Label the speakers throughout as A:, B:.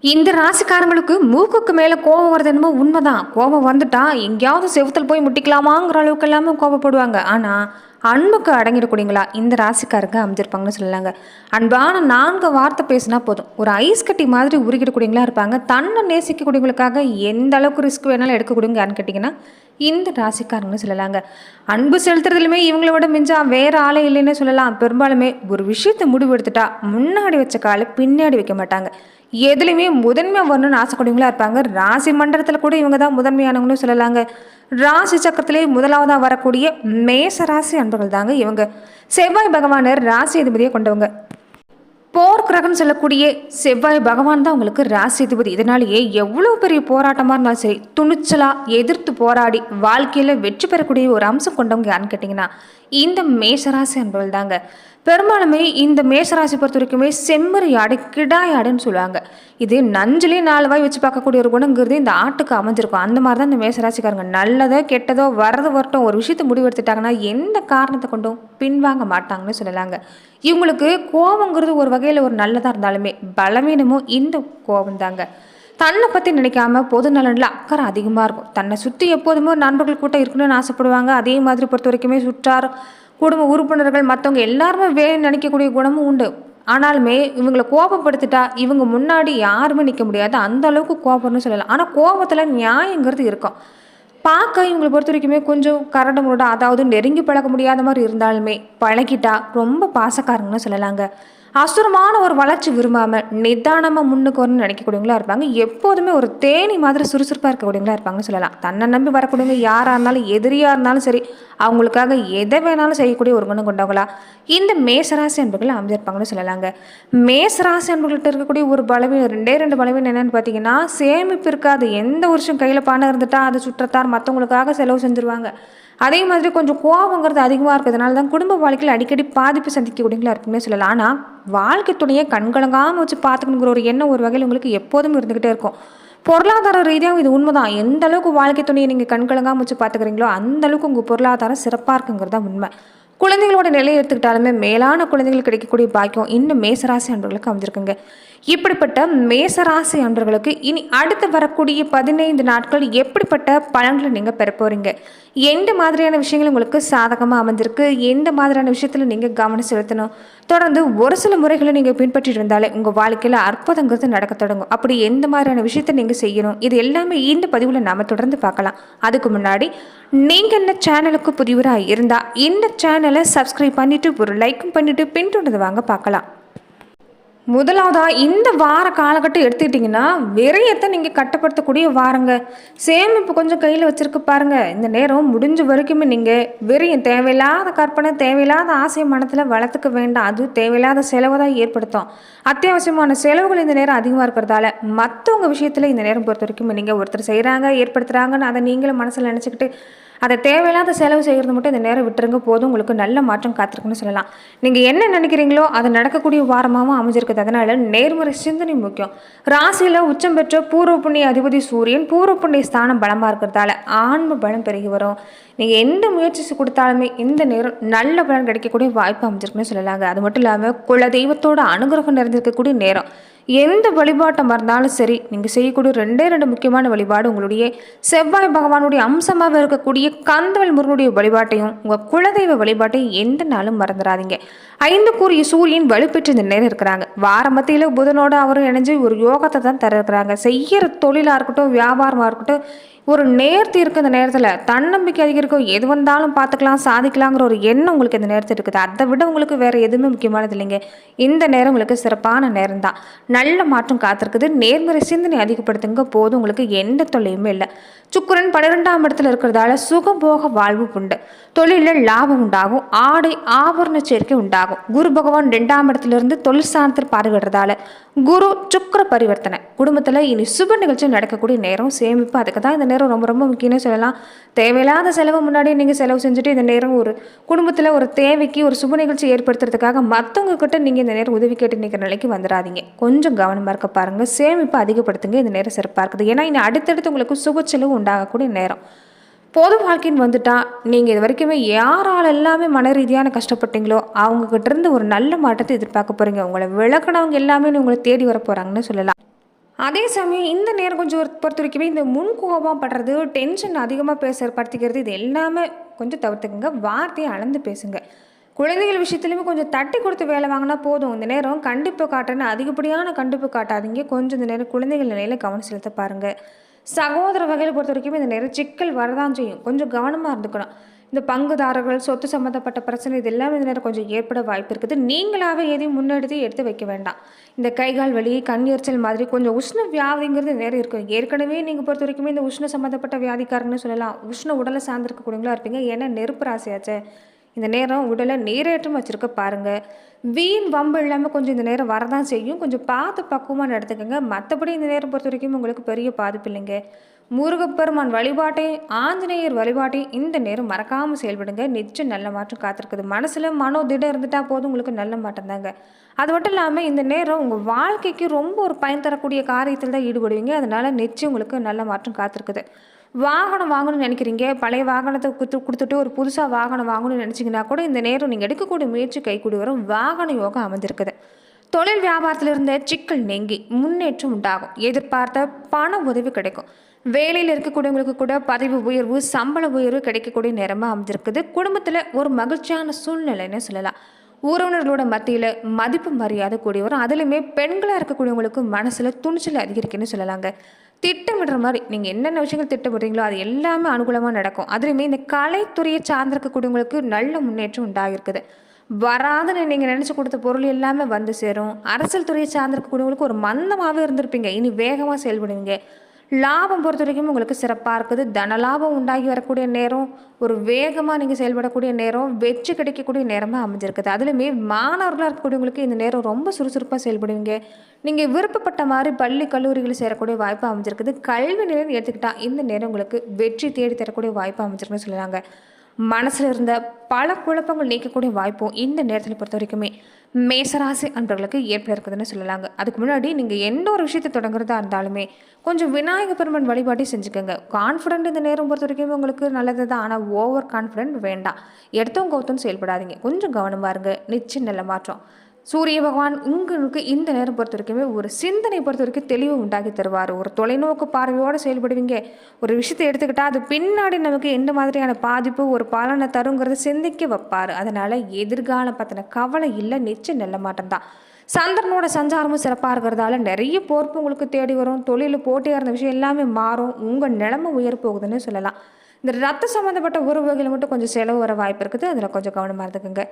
A: இந்த ராசிக்காரங்களுக்கு மூக்குக்கு மேலே கோபம் வருது என்னமோ உண்மைதான். கோபம் வந்துட்டா எங்கேயாவது செவுத்தில் போய் முட்டிக்கலாமாங்கிற அளவுக்கு எல்லாமே கோபப்படுவாங்க. ஆனால் அன்புக்கு அடங்கிடக்கூடியங்களா இந்த ராசிக்காரங்க அமைஞ்சிருப்பாங்கன்னு சொல்லலாங்க. அன்பான நான்கு வார்த்தை பேசினா போதும். ஒரு ஐஸ் கட்டி மாதிரி உருகிடக்கூடியங்களா இருப்பாங்க. தன்னை நேசிக்கக்கூடியவங்களுக்காக எந்த அளவுக்கு ரிஸ்க் வேணாலும் எடுக்கக்கூடியவங்க யாருன்னு கேட்டிங்கன்னா இந்த ராசிக்காரங்கன்னு சொல்லலாங்க. அன்பு செலுத்துறதுலையுமே இவங்களோட மிஞ்சா வேறு ஆளே இல்லைன்னே சொல்லலாம். பெரும்பாலுமே ஒரு விஷயத்தை முடிவு எடுத்துட்டா முன்னாடி வச்ச காலை பின்னாடி வைக்க மாட்டாங்க. எதுலையுமே முதன்மையாக வரணும்னு ஆசைக்கூடியவங்களா இருப்பாங்க. ராசி மண்டலத்தில் கூட இவங்க தான் முதன்மையானவங்கன்னு சொல்லலாங்க. ராசி சக்கரத்திலே முதலாவதாக வரக்கூடிய மேச ராசி அன்பர்கள் தாங்க இவங்க. செவ்வாய் பகவானர் ராசி அதிபதியை கொண்டவங்க. போர் கிரகம் சொல்லக்கூடிய செவ்வாய் பகவான் தான் உங்களுக்கு ராசி அதிபதி. இதனாலேயே எவ்வளோ பெரிய போராட்டமாக இருந்தாலும் சரி துணிச்சலாக எதிர்த்து போராடி வாழ்க்கையில் வெற்றி பெறக்கூடிய ஒரு அம்சம் கொண்டவங்க யாருன்னு கேட்டிங்கன்னா இந்த மேசராசி அன்பர்கள் தாங்க. பெரும்பாலுமே இந்த மேசராசி பொறுத்த வரைக்குமே செம்மறி ஆடு கிடாய் சொல்லுவாங்க. இது நஞ்சிலே நாலு வாய் வச்சு பார்க்கக்கூடிய ஒரு குணங்கிறது இந்த ஆட்டுக்கு அமைஞ்சிருக்கும். அந்த மாதிரி தான் இந்த மேசராசிக்காரங்க நல்லதோ கெட்டதோ வரது வரட்டும் ஒரு விஷயத்தை முடிவெடுத்துட்டாங்கன்னா எந்த காரணத்தை கொண்டும் பின்வாங்க மாட்டாங்கன்னு சொல்லலாங்க. இவங்களுக்கு கோபங்கிறது ஒரு வகையில் ஒரு நல்லதாக இருந்தாலுமே பலவீனமும் இந்த கோபம் தாங்க தன்னை பற்றி நினைக்காம பொது நலனில் அக்கறை அதிகமாக இருக்கும். தன்னை சுற்றி எப்போதுமே நண்பர்கள் கூட்டம் இருக்கணும்னு ஆசைப்படுவாங்க. அதே மாதிரி பொறுத்த வரைக்குமே சுற்றார் குடும்ப உறுப்பினர்கள் மற்றவங்க எல்லாருமே வேணும்னு நினைக்கக்கூடிய குணமும் உண்டு. ஆனாலுமே இவங்களை கோபப்படுத்திட்டா இவங்க முன்னாடி யாருமே நிற்க முடியாது. அந்த அளவுக்கு கோபம்னு சொல்லலாம். ஆனால் கோபத்தில் நியாயங்கிறது இருக்கும். பார்க்க இவங்களை பொறுத்த வரைக்குமே கொஞ்சம் கரடு முரடா அதாவது நெருங்கி பழக முடியாத மாதிரி இருந்தாலுமே பழகிட்டா ரொம்ப பாசக்காரங்கன்னு சொல்லலாங்க. அசுரமான ஒரு வளர்ச்சி விரும்பாமல் நிதானமாக முன்னுக்கு வரணும்னு நினைக்கக்கூடியவங்களா இருப்பாங்க. எப்போதுமே ஒரு தேனி மாதிரி சுறுசுறுப்பாக இருக்கக்கூடியவங்களா இருப்பாங்கன்னு சொல்லலாம். தன்னை நம்பி வரக்கூடியவங்க யாராக இருந்தாலும் எதிரியாக இருந்தாலும் சரி அவங்களுக்காக எதை வேணாலும் செய்யக்கூடிய ஒரு குணம் கொண்டவங்களா இந்த மேசராசி அன்பர்கள் அமைஞ்சிருப்பாங்கன்னு சொல்லலாங்க. மேசராசி அன்பர்கள்ட்ட இருக்கக்கூடிய ஒரு பலவீனம் ரெண்டே ரெண்டு பலவீனம் என்னென்னு பார்த்தீங்கன்னா சேமிப்பு இருக்காது எந்த வருஷம் கையில் பணம் இருந்துட்டா அதை சுற்றத்தார் மற்றவங்களுக்காக செலவு செஞ்சுருவாங்க. அதே மாதிரி கொஞ்சம் கோபங்கிறது அதிகமாக இருக்கிறதுனால தான் குடும்ப வாழ்க்கையில் அடிக்கடி பாதிப்பு சந்திக்கக்கூடியவங்களா இருக்குன்னே சொல்லலாம். ஆனால் வாழ்க்கை துணையை கண்கலங்காமல் வச்சு பார்த்துக்கணுங்கிற ஒரு எண்ணம் ஒரு வகையில் உங்களுக்கு எப்போதும் இருந்துக்கிட்டே இருக்கும். பொருளாதார ரீதியாகவும் இது உண்மைதான். எந்த அளவுக்கு வாழ்க்கை துணையை நீங்கள் கண்கலங்காமல் வச்சு பார்த்துக்கிறீங்களோ அந்த அளவுக்கு உங்கள் பொருளாதாரம் சிறப்பாக இருக்குங்கிறது தான் உண்மை. குழந்தைகளோட நிலையை எடுத்துக்கிட்டாலுமே மேலான குழந்தைகள் கிடைக்கக்கூடிய பாக்கியம் இன்னும் மேசராசி அன்பர்களுக்கு அமைஞ்சிருக்குங்க. இப்படிப்பட்ட மேசராசி அன்றர்களுக்கு இனி அடுத்து வரக்கூடிய பதினைந்து நாட்கள் எப்படிப்பட்ட பலன்களை நீங்கள் பெற போகிறீங்க எந்த மாதிரியான விஷயங்கள் உங்களுக்கு சாதகமாக அமைஞ்சிருக்கு எந்த மாதிரியான விஷயத்தில் நீங்கள் கவனம் செலுத்தணும்? தொடர்ந்து ஒரு சில முறைகளை நீங்கள் பின்பற்றிட்டு இருந்தாலே உங்கள் வாழ்க்கையில் அற்புதங்கிறது நடக்க தொடங்கும். அப்படி எந்த மாதிரியான விஷயத்தை நீங்கள் செய்யணும்? இது எல்லாமே இந்த பதிவில் நாம் தொடர்ந்து பார்க்கலாம். அதுக்கு முன்னாடி நீங்கள் இந்த சேனலுக்கு புதியவராக இருந்தால் இந்த சேனலை சப்ஸ்கிரைப் பண்ணிவிட்டு ஒரு லைக்கும் பண்ணிவிட்டு பின்தொடர்ந்து வாங்க பார்க்கலாம். முதலாவதாக இந்த வார காலகட்டம் எடுத்துக்கிட்டிங்கன்னா விரயத்தை நீங்கள் கட்டுப்படுத்தக்கூடிய வாரங்க. சேமிப்பு கொஞ்சம் கையில் வச்சுருக்கு பாருங்கள் இந்த நேரம் முடிஞ்ச வரைக்குமே நீங்கள் விரயம் தேவையில்லாத கற்பனை தேவையில்லாத ஆசை மனத்தில் வளர்த்துக்க வேண்டாம். அது தேவையில்லாத செலவை தான் ஏற்படுத்தும். அத்தியாவசியமான செலவுகள் இந்த நேரம் அதிகமாக இருக்கிறதால மற்றவங்க விஷயத்தில் இந்த நேரம் பொறுத்த வரைக்கும் நீங்கள் ஒருத்தர் செய்கிறாங்க ஏற்படுத்துகிறாங்கன்னு அதை நீங்களும் மனசில் நினச்சிக்கிட்டு அதை தேவையில்லாத செலவு செய்கிறது மட்டும் இந்த நேரம் விட்டுருங்க போதும். உங்களுக்கு நல்ல மாற்றம் காத்திருக்குன்னு சொல்லலாம். நீங்கள் என்ன நினைக்கிறீங்களோ அது நடக்கக்கூடிய வாரமாகவும் அமைஞ்சிருக்குது. அதனால் நேர்முறை சிந்தனை முக்கியம். ராசியில் உச்சம் பெற்ற பூர்வ புண்ணிய அதிபதி சூரியன் பூர்வ புண்ணிய ஸ்தானம் பலமாக இருக்கிறதால ஆன்ம பலம் பெருகி வரும். நீங்கள் எந்த முயற்சி கொடுத்தாலுமே இந்த நேரம் நல்ல பலன் கிடைக்கக்கூடிய வாய்ப்பு அமைஞ்சிருக்குன்னு சொல்லலாங்க. அது மட்டும் இல்லாமல் குல தெய்வத்தோட அனுகிரகம் நிறைந்திருக்கக்கூடிய நேரம். எந்த வழிபாட்டமாக இருந்தாலும் சரி நீங்கள் செய்யக்கூடிய ரெண்டே ரெண்டு முக்கியமான வழிபாடு உங்களுடைய செவ்வாய் பகவானுடைய அம்சமாக இருக்கக்கூடிய கந்தவல் முருகனுடைய வழிபாட்டையும் உங்கள் குலதெய்வ வழிபாட்டையும் எந்த நாளும் மறந்துடாதீங்க. ஐந்து கூறிய சூரியன் வலுப்பெற்று இந்த நேரம் இருக்கிறாங்க. வார மத்தியில் புதனோடு அவரும் இணைஞ்சு ஒரு யோகத்தை தான் தர இருக்கிறாங்க செய்கிற தொழிலாக இருக்கட்டும் வியாபாரமாக இருக்கட்டும் ஒரு நேர்த்தி இருக்குது இந்த நேரத்தில். தன்னம்பிக்கை அதிகரிக்கும். எது வந்தாலும் பார்த்துக்கலாம் சாதிக்கலாங்கிற ஒரு எண்ணம் உங்களுக்கு இந்த நேரத்தில் இருக்குது. அதை விட உங்களுக்கு வேறு எதுவுமே முக்கியமானது இல்லைங்க. இந்த நேரம் உங்களுக்கு சிறப்பான நேரம் தான் நல்ல மாற்றம் காத்திருக்குது. நேர்மறை சிந்தனை அதிகப்படுத்துங்க போதும். உங்களுக்கு எந்த தொல்லையுமே இல்லை. சுக்கரன் பன்னிரெண்டாம் இடத்துல இருக்கிறதால சுகபோக வாழ்வு உண்டு. தொழிலில் லாபம் உண்டாகும். ஆடை ஆபரண சேர்க்கை உண்டாகும். குரு பகவான் ரெண்டாம் இடத்துல இருந்து தொழில் சார்ந்து பார்வையிடுறதால குரு சுக்கர பரிவர்த்தனை. குடும்பத்தில் இனி சுப நிகழ்ச்சி நடக்கக்கூடிய நேரம் சேமிப்பு. அதுக்கு தான் இந்த நேரம் ரொம்ப ரொம்ப முக்கியம்னு சொல்லலாம். தேவையில்லாத செலவு முன்னாடி நீங்கள் செலவு செஞ்சுட்டு இந்த நேரம் ஒரு குடும்பத்தில் ஒரு தேவைக்கு ஒரு சுப நிகழ்ச்சி ஏற்படுத்துறதுக்காக மற்றவங்க கிட்ட நீங்கள் இந்த நேரம் உதவி கேட்டு நிற்கிற நிலைக்கு வந்துடாதீங்க கொஞ்சம் கொஞ்சம் கவனமாக இருக்க பாருங்கள் சேமிப்பு அதிகப்படுத்துங்க. இந்த நேரம் சிறப்பாக இருக்குது. ஏன்னா இனி அடுத்தடுத்து உங்களுக்கு சுப செலவு உண்டாகக்கூடிய நேரம். பொது வாழ்க்கைன்னு வந்துட்டா நீங்கள் இது வரைக்குமே யாரால் எல்லாமே மன ரீதியான கஷ்டப்பட்டீங்களோ அவங்கக்கிட்ட இருந்து ஒரு நல்ல மாற்றத்தை எதிர்பார்க்க போகிறீங்க உங்களை விளக்குனவங்க எல்லாமே உங்களை தேடி வர போகிறாங்கன்னு சொல்லலாம். அதே சமயம் இந்த நேரம் கொஞ்சம் பொறுத்த வரைக்குமே இந்த முன் கோபம் படுறது டென்ஷன் அதிகமாக பேச படுத்திக்கிறது இது எல்லாமே கொஞ்சம் தவிர்த்துக்குங்க. வார்த்தையை அளந்து பேசுங்க. குழந்தைகள் விஷயத்துலையுமே கொஞ்சம் தட்டி கொடுத்து வேலை வாங்கினா போதும். இந்த நேரம் கண்டிப்பு காட்டுறேன்னு அதிகப்படியான கண்டிப்பு காட்டாதீங்க. கொஞ்சம் இந்த நேரம் குழந்தைகள் நிலையில் கவனம் செலுத்த பாருங்கள் சகோதர வகையில் பொறுத்த வரைக்கும் இந்த நேரம் சிக்கல் வரதான் செய்யும். கொஞ்சம் கவனமாக இருந்துக்கணும். இந்த பங்குதாரர்கள் சொத்து சம்மந்தப்பட்ட பிரச்சனை இது எல்லாமே இந்த நேரம் கொஞ்சம் ஏற்பட வாய்ப்பு இருக்குது. நீங்களாகவே எதையும் முன்னெடுத்து எடுத்து வைக்க வேண்டாம். இந்த கைகால் வலி கண் எரிச்சல் மாதிரி கொஞ்சம் உஷ்ண வியாதிங்கிறது நேரம் இருக்கும். ஏற்கனவே நீங்கள் பொறுத்த வரைக்குமே இந்த உஷ்ண சம்மந்தப்பட்ட வியாதிக்காரங்கன்னு சொல்லலாம். உஷ்ண உடலை சார்ந்திருக்கக்கூடியவங்களா இருப்பீங்க. ஏன்னா நெருப்பு ராசியாச்சே. இந்த நேரம் உடலை நீரேற்றம் வச்சுருக்க பாருங்கள் வீண் வம்பு இல்லாமல் கொஞ்சம் இந்த நேரம் வரதான் செய்யும். கொஞ்சம் பார்த்து பக்குவமாக நடத்துக்கங்க மற்றபடி இந்த நேரம் பொறுத்த வரைக்கும் உங்களுக்கு பெரிய பாதிப்பு இல்லைங்க. முருகப்பெருமான் வழிபாட்டையும் ஆஞ்சநேயர் வழிபாட்டையும் இந்த நேரம் மறக்காமல் செயல்படுங்க. நிச்சயம் நல்ல மாற்றம் காத்திருக்குது. மனசில் மனோ திடம் இருந்துட்டால் போதும் உங்களுக்கு நல்ல மாற்றம் தாங்க. அது மட்டும் இல்லாமல் இந்த நேரம் உங்கள் வாழ்க்கைக்கு ரொம்ப ஒரு பயன் தரக்கூடிய காரியத்தில் தான் ஈடுபடுவீங்க. அதனால் நிச்சயம் உங்களுக்கு நல்ல மாற்றம் காத்திருக்குது. வாகனம் வாங்கணும்னு நினைக்கிறீங்க? பழைய வாகனத்தை கொடுத்து கொடுத்துட்டு ஒரு புதுசாக வாகனம் வாங்கணும்னு நினச்சிங்கன்னா கூட இந்த நேரம் நீங்கள் எடுக்கக்கூடிய முயற்சி கைக்கூடி வரும். வாகன யோகம் அமைந்திருக்குது தொழில் வியாபாரத்தில் இருந்த சிக்கல் நீங்கி முன்னேற்றம் உண்டாகும். எதிர்பார்த்த பண உதவி கிடைக்கும். வேலையில் இருக்கக்கூடியவங்களுக்கு கூட பதவி உயர்வு சம்பள உயர்வு கிடைக்கக்கூடிய நேரமாக அமைஞ்சிருக்குது குடும்பத்தில் ஒரு மகிழ்ச்சியான சூழ்நிலைன்னு சொல்லலாம். உறவினர்களோட மத்தியில் மதிப்பு மரியாதை கூடி வரும். அதுலேயுமே பெண்களாக இருக்கக்கூடியவங்களுக்கு மனசில் துணிச்சல் அதிகரிக்குன்னு சொல்லலாங்க. திட்டமிடுற மாதிரி நீங்கள் என்னென்ன விஷயங்கள் திட்டமிடுறீங்களோ அது எல்லாமே அனுகூலமாக நடக்கும். அதுலேயுமே இந்த கலைத்துறையை சார்ந்திருக்கக்கூடியவங்களுக்கு நல்ல முன்னேற்றம் உண்டாகிருக்குது வராதுன்னு நீங்கள் நினச்சி கொடுத்த பொருள் எல்லாமே வந்து சேரும். அரசியல் துறையை சார்ந்திருக்கக்கூடியவங்களுக்கு ஒரு மந்தமாகவே இருந்திருப்பீங்க. இனி வேகமாக செயல்படுவீங்க. லாபம் பொறுத்த வரைக்கும் உங்களுக்கு சிறப்பாக இருக்குது. தனலாபம் உண்டாகி வரக்கூடிய நேரம் ஒரு வேகமாக நீங்கள் செயல்படக்கூடிய நேரம் வெற்றி கிடைக்கக்கூடிய நேரமாக அமைஞ்சிருக்குது. அதுலேயுமே மாணவர்களாக இருக்கக்கூடியவங்களுக்கு இந்த நேரம் ரொம்ப சுறுசுறுப்பாக செயல்படுவீங்க. நீங்கள் விருப்பப்பட்ட மாதிரி பள்ளி கல்லூரிகளில் சேரக்கூடிய வாய்ப்பு அமைஞ்சிருக்குது. கல்வி நிலையம் எடுத்துக்கிட்டால் இந்த நேரம் உங்களுக்கு வெற்றி தேடி தரக்கூடிய வாய்ப்பு அமைஞ்சிருக்குன்னு சொல்லுறாங்க. மனசில் இருந்த பல குழப்பங்கள் நீக்கக்கூடிய வாய்ப்பும் இந்த நேரத்தில் பொறுத்த வரைக்குமே மேசராசி அன்பர்களுக்கு ஏற்பட இருக்குதுன்னு சொல்லலாங்க. அதுக்கு முன்னாடி நீங்கள் எந்த ஒரு விஷயத்தை தொடங்குறதா இருந்தாலுமே கொஞ்சம் விநாயக பெருமன் வழிபாட்டை செஞ்சுக்கோங்க. கான்ஃபிடென்ட் இந்த நேரம் பொறுத்த வரைக்கும் உங்களுக்கு நல்லது தான் ஆனால் ஓவர் கான்ஃபிடென்ட் வேண்டாம். எடுத்தவங்க கவுத்தும் செயல்படாதீங்க. கொஞ்சம் கவனமாக இருங்க. நிச்சயம் நல்ல மாற்றம். சூரிய பகவான் உங்களுக்கு இந்த நேரம் பொறுத்த வரைக்குமே ஒரு சிந்தனை பொறுத்த வரைக்கும் தெளிவு உண்டாக்கி தருவார். ஒரு தொலைநோக்கு பார்வையோடு செயல்படுவீங்க. ஒரு விஷயத்தை எடுத்துக்கிட்டால் அது பின்னாடி நமக்கு எந்த மாதிரியான பாதிப்பு ஒரு பலனை தருங்கிறத சிந்திக்க வைப்பார். அதனால் எதிர்காலம் பற்றின கவலை இல்லை நிச்சயம் நல்ல மாட்டம் தான். சந்திரனோட சஞ்சாரமும் சிறப்பாக இருக்கிறதால நிறைய பொறுப்பு உங்களுக்கு தேடி வரும். தொழில் போட்டியாக இருந்த விஷயம் எல்லாமே மாறும். உங்கள் நிலைமை உயர் போகுதுன்னு சொல்லலாம். இந்த ரத்த சம்மந்தப்பட்ட உறவுகள் மட்டும் கொஞ்சம் செலவு வர வாய்ப்பு இருக்குது. அதில் கொஞ்சம் கவனமாக இருந்துக்குங்க.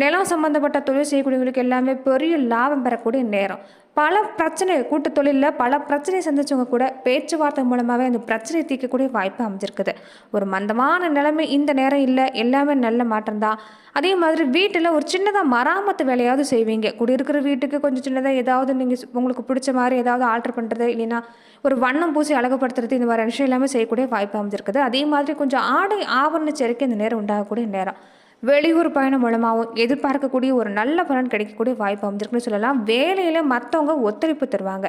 A: நிலம் சம்மந்தப்பட்ட தொழில் செய்யக்கூடியவங்களுக்கு எல்லாமே பெரிய லாபம் பெறக்கூடிய நேரம். பல பிரச்சனை கூட்டு தொழிலில் பல பிரச்சனை சந்திச்சவங்க கூட பேச்சுவார்த்தை மூலமாகவே அந்த பிரச்சனையை தீர்க்கக்கூடிய வாய்ப்பு அமைஞ்சிருக்குது. ஒரு மந்தமான நிலைமை இந்த நேரம் இல்லை எல்லாமே நல்ல மாற்றம் தான். அதே மாதிரி வீட்டில் ஒரு சின்னதாக மராமத்து வேலையாவது செய்வீங்க. குடியிருக்கிற வீட்டுக்கு கொஞ்சம் சின்னதாக ஏதாவது நீங்கள் உங்களுக்கு பிடிச்ச மாதிரி ஏதாவது ஆல்ட்ரு பண்ணுறது இல்லைன்னா ஒரு வண்ணம் பூசி அழகுபடுத்துறது இந்த மாதிரி விஷயம் எல்லாமே செய்யக்கூடிய வாய்ப்பு அமைஞ்சிருக்குது. அதே மாதிரி கொஞ்சம் ஆடை ஆவரண சேர்க்கை இந்த நேரம் உண்டாகக்கூடிய நேரம். வெளியூர் பயணம் மூலமாகவும் எதிர்பார்க்கக்கூடிய ஒரு நல்ல பலன் கிடைக்கக்கூடிய வாய்ப்பு அமைஞ்சிருக்குன்னு சொல்லலாம். வேலையில் மற்றவங்க ஒத்துழைப்பு தருவாங்க.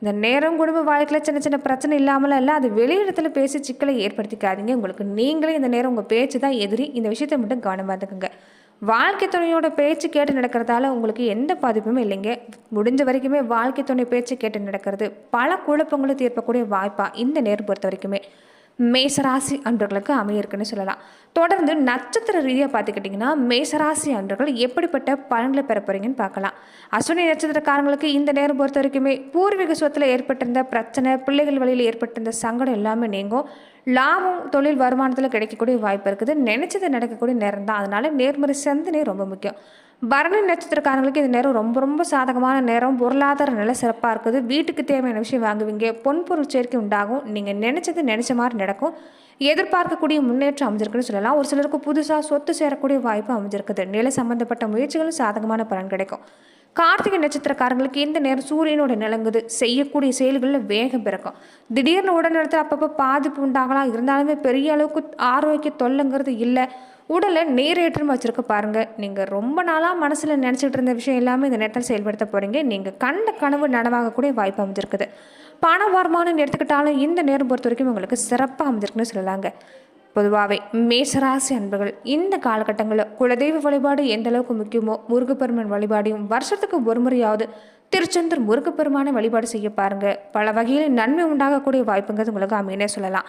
A: இந்த நேரம் குடும்ப வாழ்க்கையில் சின்ன சின்ன பிரச்சனை இல்லாமலாம் இல்லை அது வெளியிடத்தில் பேசி சிக்கலை ஏற்படுத்திக்காதீங்க. உங்களுக்கு நீங்களே இந்த நேரம் உங்கள் பேச்சு தான் எதிரி. இந்த விஷயத்தை மட்டும் கவனமாக இருந்துக்குங்க. வாழ்க்கை துணையோட பேச்சு கேட்டு நடக்கிறதால உங்களுக்கு எந்த பாதிப்புமே இல்லைங்க. முடிஞ்ச வரைக்குமே வாழ்க்கை துணை பேச்சு கேட்டு நடக்கிறது பல குழப்பங்களை தீர்க்கக்கூடிய வாய்ப்பாக இந்த நேரம் பொறுத்த வரைக்குமே. மேசராசி அன்றர்களுக்கு அமையிருக்குன்னு சொல்லலாம். தொடர்ந்து நட்சத்திர ரீதியாக பார்த்துக்கிட்டிங்கன்னா மேசராசி அன்றர்கள் எப்படிப்பட்ட பலன்களை பெற போகிறீங்கன்னு பார்க்கலாம். அஸ்வினி நட்சத்திரக்காரங்களுக்கு இந்த நேரம் பொறுத்த வரைக்குமே பூர்வீக சொத்தில் ஏற்பட்டிருந்த பிரச்சனை பிள்ளைகள் வழியில் ஏற்பட்டிருந்த சங்கடம் எல்லாமே நீங்கும். லாபம் தொழில் வருமானத்தில் கிடைக்கக்கூடிய வாய்ப்பு இருக்குது. நினச்சது நடக்கக்கூடிய நேரம் தான் அதனால் நேர்மறை சிந்தனை ரொம்ப முக்கியம். பரணி நட்சத்திரக்காரங்களுக்கு இந்த நேரம் ரொம்ப ரொம்ப சாதகமான நேரம். பொருளாதார நிலை சிறப்பாக இருக்குது. வீட்டுக்கு தேவையான விஷயம் வாங்குவீங்க. பொன்பொருள் சேர்க்கை உண்டாகும். நீங்கள் நினச்சது நினச்ச மாதிரி நடக்கும். எதிர்பார்க்கக்கூடிய முன்னேற்றம் அமைஞ்சிருக்குன்னு சொல்லலாம். ஒரு சிலருக்கு புதுசாக சொத்து சேரக்கூடிய வாய்ப்பு அமைஞ்சிருக்குது. நிலை சம்பந்தப்பட்ட முயற்சிகளும் சாதகமான பலன் கிடைக்கும். கார்த்திகை நட்சத்திரக்காரங்களுக்கு இந்த நேரம் சூரியனோட நிலங்குது. செய்யக்கூடிய செயல்களில் வேகம் பிறக்கும். திடீர்னு உடல்நலத்தில் அப்பப்போ பாதிப்பு உண்டாகலாம். இருந்தாலுமே பெரிய அளவுக்கு ஆரோக்கிய தொல்லைங்கிறது இல்லை. உடலை நேரேற்றம் வச்சுருக்க பாருங்கள் நீங்கள் ரொம்ப நாளாக மனசில் நினச்சிட்டு இருந்த விஷயம் எல்லாமே இந்த நேரத்தில் செயல்படுத்த போகிறீங்க நீங்கள் கண்ட கனவு நனவாகக்கூடிய வாய்ப்பு அமைஞ்சிருக்குது. பண வருமானம் எடுத்துக்கிட்டாலும் இந்த நேரம் பொறுத்த வரைக்கும் உங்களுக்கு சிறப்பாக அமைஞ்சிருக்குன்னு சொல்லலாங்க. பொதுவாகவே மேசராசி அன்பர்கள் இந்த காலகட்டங்களில் குலதெய்வ வழிபாடு எந்த அளவுக்கு முக்கியமோ முருகப்பெருமன் வழிபாடையும் வருஷத்துக்கு ஒரு முறையாவது திருச்செந்தூர் முருகப்பெருமானை வழிபாடு செய்ய பாருங்க. பல வகையில் நன்மை உண்டாகக்கூடிய வாய்ப்புங்கிறது உங்களுக்கு அமைனே சொல்லலாம்.